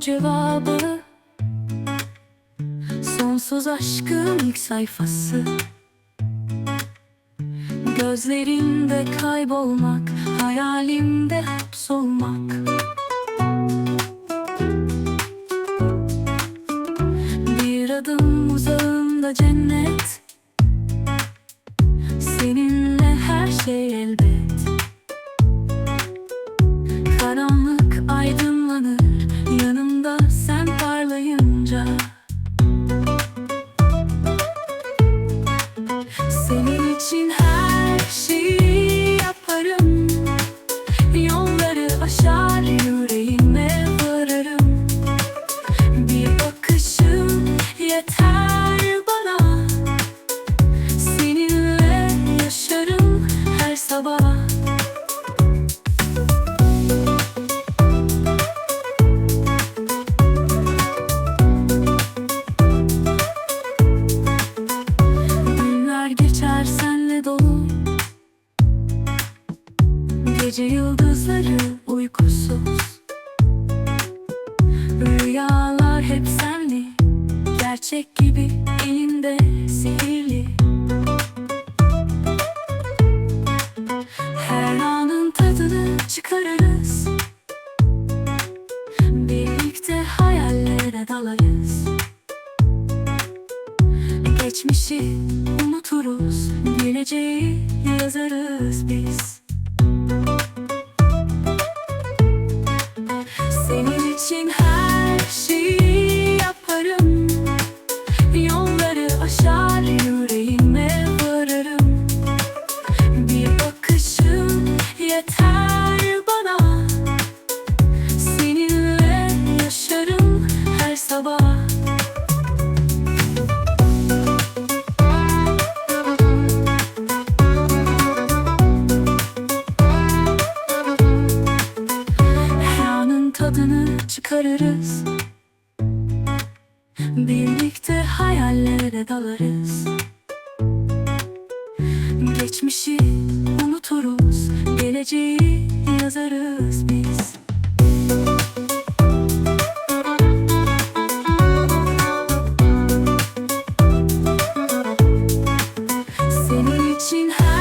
cevabı. Sonsuz aşkın ilk sayfası. Gözlerinde kaybolmak Hayalimde hapsolmak Bir adım uzağında cennet Senin için dolu. Gece yıldızları uykusuz. Rüyalar hep senli. Gerçek gibi elinde sihirli. Her anın tadını çıkarırız. Birlikte hayallere dalarız. Geçmişi unuturuz Geleceği yazarız biz. Senin için her şeyi yaparım. Yolları aşar yüreğime vararım Bir bakışım yeter bana. Seninle yaşarım her sabah çıkarırız. Birlikte hayallere dalarız. Geçmişi unuturuz Geleceği yazarız biz. Senin için her